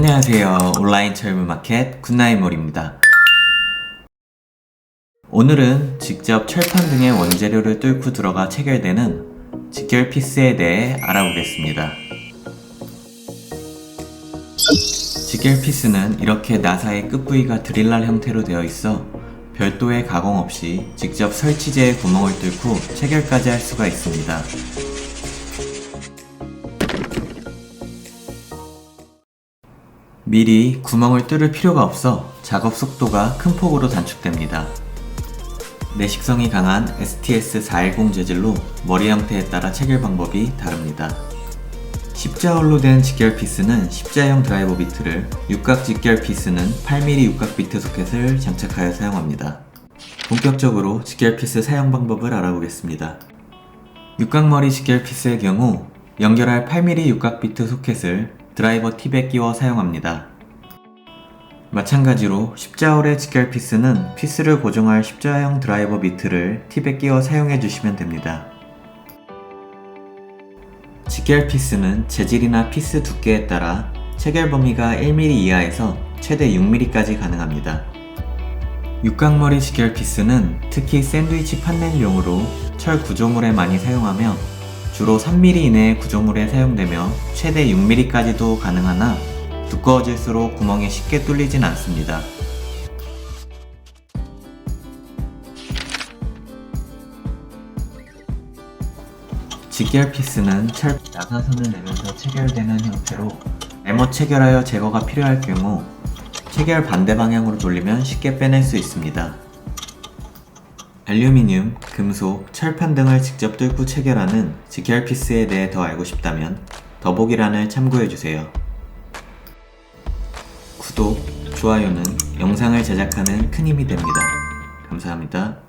안녕하세요. 온라인 철물 마켓 굿나잇몰입니다. 오늘은 직접 철판 등의 원재료를 뚫고 들어가 체결되는 직결 피스에 대해 알아보겠습니다. 직결 피스는 이렇게 나사의 끝부위가 드릴날 형태로 되어 있어 별도의 가공 없이 직접 설치제에 구멍을 뚫고 체결까지 할 수가 있습니다. 미리 구멍을 뚫을 필요가 없어 작업 속도가 큰 폭으로 단축됩니다. 내식성이 강한 STS410 재질로 머리 형태에 따라 체결 방법이 다릅니다. 십자홀로 된 직결 피스는 십자형 드라이버 비트를, 육각 직결 피스는 8mm 육각 비트 소켓을 장착하여 사용합니다. 본격적으로 직결 피스 사용 방법을 알아보겠습니다. 육각머리 직결 피스의 경우 연결할 8mm 육각 비트 소켓을 드라이버 팁에 끼워 사용합니다. 마찬가지로 십자홀의 직결 피스는 피스를 고정할 십자형 드라이버 비트를 팁에 끼워 사용해 주시면 됩니다. 직결 피스는 재질이나 피스 두께에 따라 체결 범위가 1mm 이하에서 최대 6mm까지 가능합니다. 육각머리 직결 피스는 특히 샌드위치 판넬용으로 철 구조물에 많이 사용하며 주로 3mm 이내의 구조물에 사용되며 최대 6mm까지도 가능하나 두꺼워질수록 구멍이 쉽게 뚫리진 않습니다. 직결 피스는 철 나사선을 내면서 체결되는 형태로 에머 체결하여 제거가 필요할 경우 체결 반대 방향으로 돌리면 쉽게 빼낼 수 있습니다. 알루미늄, 금속, 철판 등을 직접 뚫고 체결하는 직결 피스에 대해 더 알고 싶다면 더보기란을 참고해주세요. 구독, 좋아요는 영상을 제작하는 큰 힘이 됩니다. 감사합니다.